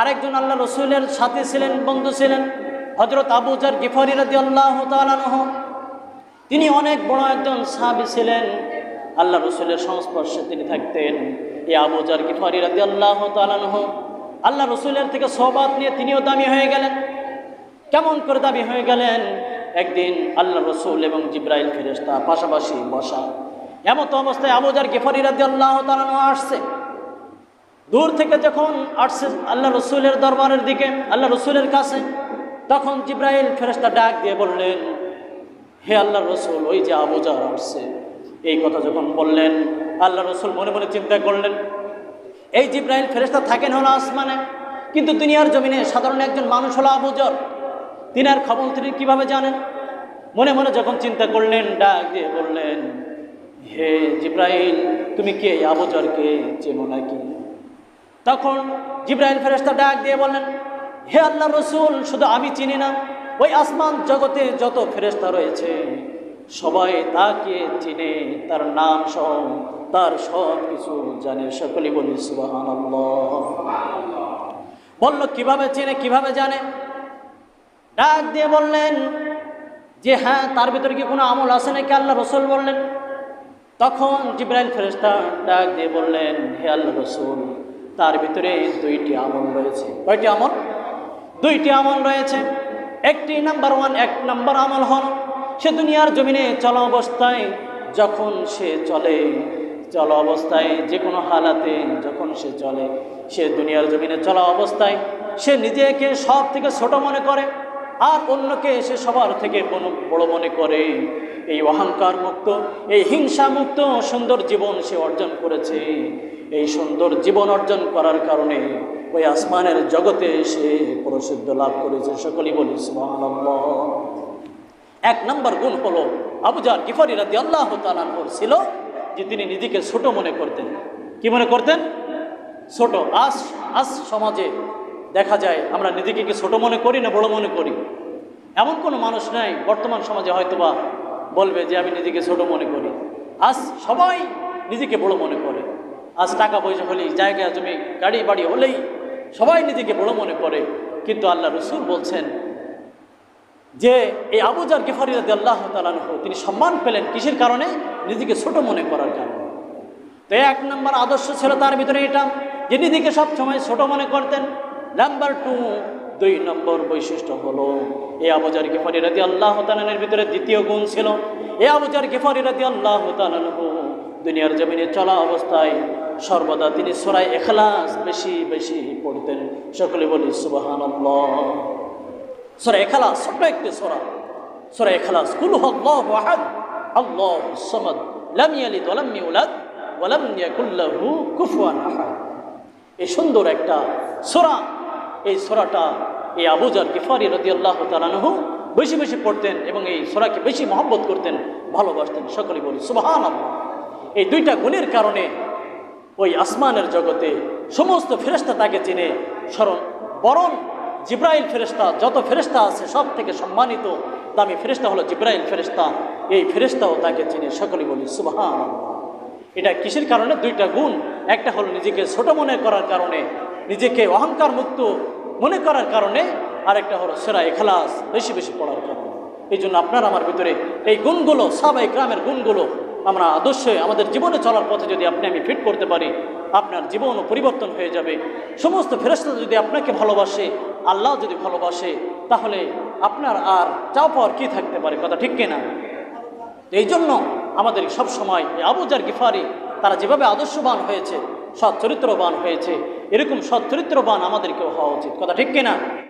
আরেকজন আল্লাহ রসুলের সাথে ছিলেন, বন্ধু ছিলেন হজরত আবুজার গিফারি রাদি আল্লাহ তালানহ তিনি অনেক বড় একজন সাহাবি ছিলেন। আল্লাহ রসুলের সংস্পর্শে তিনি থাকতেন। এই আবুজার গিফারি রাদি আল্লাহ তালানহ আল্লাহ রসুলের থেকে সবাদ নিয়ে তিনিও দামি হয়ে গেলেন। কেমন করে দাবি হয়ে গেলেন? একদিন আল্লাহ রসুল এবং জিব্রাইল ফেরেস্তা পাশাপাশি বসা। এমত অবস্থায় আবুজার গেফারি রাজি আল্লাহ তালানো আসছে। দূর থেকে যখন আসছে আল্লাহ রসুলের দরবারের দিকে, আল্লাহ রসুলের কাছে, তখন জিব্রাইল ফেরেস্তা ডাক দিয়ে বললেন, হে আল্লাহ রসুল, ওই যে আবুজার আসছে। এই কথা যখন বললেন আল্লাহ রসুল মনে মনে চিন্তা করলেন, এই জিব্রাইল ফেরেস্তা থাকেন হলো আসমানে, কিন্তু দুনিয়ার জমিনে সাধারণ একজন মানুষ হলো আবুজর তিনি আর খবর তিনি কীভাবে জানেন? মনে মনে যখন চিন্তা করলেন, ডাক দিয়ে বললেন, হে জিব্রাইল, তুমি কে? এই আবুজরকে চেনো নাকি? তখন জিব্রাইল ফেরেস্তা ডাক দিয়ে বললেন, হে আল্লাহ রসুল, শুধু আমি চিনি না, ওই আসমান জগতে যত ফেরেস্তা রয়েছে, সবাই তাকে চিনে, তার নাম সহ, তার সব কিছু জানে সকলে বলি সুবাহান বলল, কীভাবে চেনে, কীভাবে জানে? ডাক দিয়ে বললেন, যে হ্যাঁ তার ভিতরে কি কোনো আমল আছে নাকি? আল্লাহ রসুল বললেন। তখন জিব্রাইল ফেরেস্তা ডাক দিয়ে বললেন, হে আল্লাহ রসুল তার ভিতরে দুইটি আমল রয়েছে। কয়টি আমল? দুইটি আমল রয়েছে। একটি নাম্বার ওয়ান এক নাম্বার আমল হল, সে দুনিয়ার জমিনে চলা অবস্থায় যখন সে চলে, চলা অবস্থায় যে কোনো হালাতে যখন সে চলে, সে দুনিয়ার জমিনে চলা অবস্থায় সে নিজেকে সব থেকে ছোট মনে করে, আর অন্যকে সে সবার থেকে বড় মনে করে। এই অহংকার মুক্ত, এই হিংসা মুক্ত, সুন্দর জীবন সে অর্জন করেছে। এই সুন্দর জীবন অর্জন করার কারণে ওই আসমানের জগতে সে প্রসিদ্ধ লাভ করেছে। সকলেই বলি এক নম্বর গুণ হলো আবুজার গিফারি রাদি আল্লাহ তালানহর ছিল যে তিনি নিজেকে ছোট মনে করতেন। কি মনে করতেন? ছোট। আজ আজ সমাজে দেখা যায়, আমরা নিজেকে কি ছোট মনে করি না বড় মনে করি? এমন কোনো মানুষ নাই, বর্তমান সমাজে হয়তোবা বলবে যে আমি নিজেকে ছোট মনে করি। আজ সবাই নিজেকে বড় মনে করে। আজ টাকা পয়সা হলেই, জায়গা জমি, গাড়ি, বাড়ি হলেই সবাই নিজেকে বড় মনে করে। কিন্তু আল্লাহ রসুল বলছেন যে, এই আবুজার গেফারি রাদি আল্লাহ তালানহ তিনি সম্মান পেলেন কিসের কারণে? নিজেকে ছোট মনে করার কারণে। তো এক নম্বর আদর্শ ছিল তার ভিতরে এটা, যে নিজেকে সবসময় ছোট মনে করতেন। নাম্বার টু দুই নম্বর বৈশিষ্ট্য হলো এই আবুজার গেফারি রাদি আল্লাহ তালানের ভিতরে দ্বিতীয় গুণ ছিল। এ আবুজার গেফারি রাদি আল্লাহ তালানহ দুনিয়ার জমিনে চলা অবস্থায় সর্বদা তিনি সোরাই এখলাস বেশি বেশি পড়তেন। সকলে বলি সুবাহান সোরা এখালাস ছোট্ট একটি সোরা। সোরা এখালাস কুল আল্লাহু আহাদ, আল্লাহু সামাদ, লাম ইয়ালিদ ওয়া লাম ইউলাদ ওয়া লাম কুফুয়ান আহাদ। এই সুন্দর একটা সোরা এই সোরাটা এই আবুজার গিফারি রাদিয়াল্লাহু তাআলাহু বেশি বেশি পড়তেন এবং এই সোরাকে বেশি মহব্বত করতেন, ভালোবাসতেন। সকলে বলি সুবহানাল্লাহ। এই দুইটা গুণের কারণে ওই আসমানের জগতে সমস্ত ফেরেস্তা তাকে চিনে। স্মরণ, বরং জিব্রাইল ফেরেস্তা যত ফেরেস্তা আছে, সব থেকে সম্মানিত দামি ফেরেস্তা হলো জিব্রাইল ফেরেস্তা এই ফেরেস্তাও তাকে চিনে সকলে বলি সুবাহান এটা কিসের কারণে? দুইটা গুণ। একটা হলো নিজেকে ছোট মনে করার কারণে, নিজেকে অহংকার মুক্ত মনে করার কারণে আর একটা হলো সেরা এখলাস বেশি বেশি পড়ার কারণে। এই জন্য আপনার আমার ভিতরে এই গুণগুলো, সবাই গ্রামের গুণগুলো আমরা আদর্শে আমাদের জীবনে চলার পথে যদি আপনি আমি ফিট করতে পারি, আপনার জীবনও পরিবর্তন হয়ে যাবে। সমস্ত ফেরস্তা যদি আপনাকে ভালোবাসে, আল্লাহ যদি ভালোবাসে, তাহলে আপনার আর চাও পাওয়ার কী থাকতে পারে? কথা ঠিক কিনা? এই জন্য আমাদের সবসময় এই আবুজার গিফারি, তারা যেভাবে আদর্শবান হয়েছে, সৎ চরিত্রবান হয়েছে, এরকম সৎ চরিত্রবান আমাদেরকেও হওয়া উচিত। কথা ঠিক কিনা?